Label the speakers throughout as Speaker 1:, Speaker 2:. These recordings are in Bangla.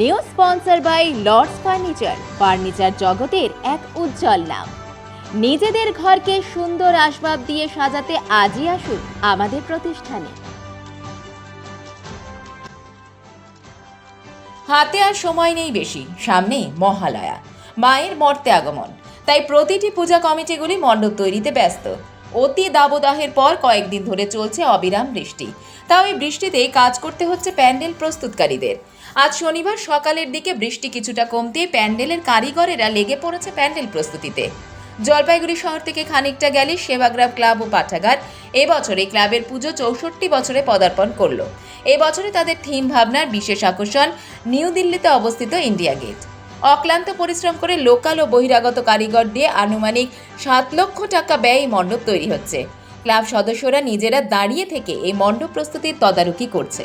Speaker 1: New sponsor by Lords furniture. Furniture জগতের এক উজ্জ্বল নাম। নিজেদের ঘরকে সুন্দর আসবাব দিয়ে সাজাতে আজই আসুন আমাদের প্রতিষ্ঠানে।
Speaker 2: হাতে আর সময় নেই বেশি, সামনে মহালয়া। মায়ের মর্তে আগমন। তাই প্রতিটি পূজা কমিটিগুলি মণ্ডপ তৈরিতে ব্যস্ত। অতি দাবদাহের পর কয়েকদিন ধরে চলছে অবিরাম বৃষ্টি। তাও এই বৃষ্টিতেই কাজ করতে হচ্ছে প্যান্ডেল প্রস্তুতকারীদের। আজ শনিবার সকালের দিকে বৃষ্টি কিছুটা কমতে প্যান্ডেলের কারিগরেরা লেগে পড়েছে প্যান্ডেল প্রস্তুতিতে। জলপাইগুড়ি শহর থেকে খানিকটা গেলে সেবাগ্রাম ক্লাব ও পাঠাগার এবছর এই ক্লাবের পুজো চৌষট্টি বছরে পদার্পণ করল। এবছরে তাদের থিম ভাবনার বিশেষ আকর্ষণ নিউ দিল্লিতে অবস্থিত ইন্ডিয়া গেট। অক্লান্ত পরিশ্রম করে লোকাল ও বহিরাগত কারিগর দিয়ে আনুমানিক সাত লক্ষ টাকা ব্যয় এই মণ্ডপ তৈরি হচ্ছে। ক্লাব সদস্যরা নিজেরা দাঁড়িয়ে থেকে এই মণ্ডপ প্রস্তুতির তদারকি করছে।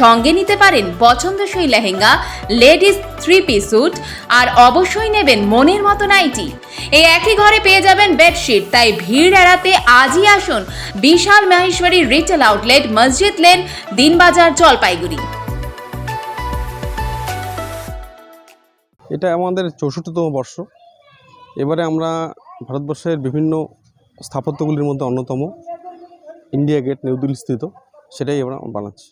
Speaker 2: সঙ্গে নিতে পারেন পছন্দসই lehenga, ladies three piece suit আর অবশ্যই নেবেন মনের মতো নাইটি। এই একই ঘরে পেয়ে যাবেন বেডশিট তাই ভিড় এড়াতে আজই আসুন বিশাল Maheshwari retail outlet Masjid lane Dinbazar Jalpaiguri.
Speaker 3: এটা আমাদের চৌষট্টিতম বর্ষ। এবারে আমরা ভারতবর্ষের বিভিন্ন স্থাপত্যগুলির মধ্যে অন্যতম। ইন্ডিয়া গেট, নিউ দিল্লি স্থিত, সেটাই আমরা বানাচ্ছি।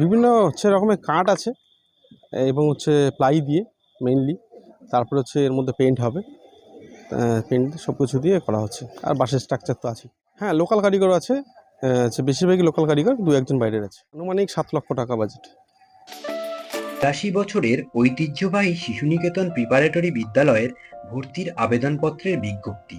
Speaker 3: বিভিন্ন হচ্ছে রকমের কাঠ আছে এবং হচ্ছে প্লাই দিয়ে মেইনলি তারপরে হচ্ছে এর মধ্যে পেন্ট হবে পেন্ট সব কিছু দিয়ে করা হচ্ছে। আর বাসের স্ট্রাকচার তো আছে হ্যাঁ লোকাল কারিগর আছে আহ, হচ্ছে বেশিরভাগই লোকাল কারিগর দু একজন বাইরের আছে। আনুমানিক সাত লক্ষ টাকা বাজেট
Speaker 4: বিরাশি বছরের ঐতিহ্যবাহী শিশুনিকেতন প্রিপারেটরি বিদ্যালয়ের ভর্তির আবেদনপত্রের বিজ্ঞপ্তি।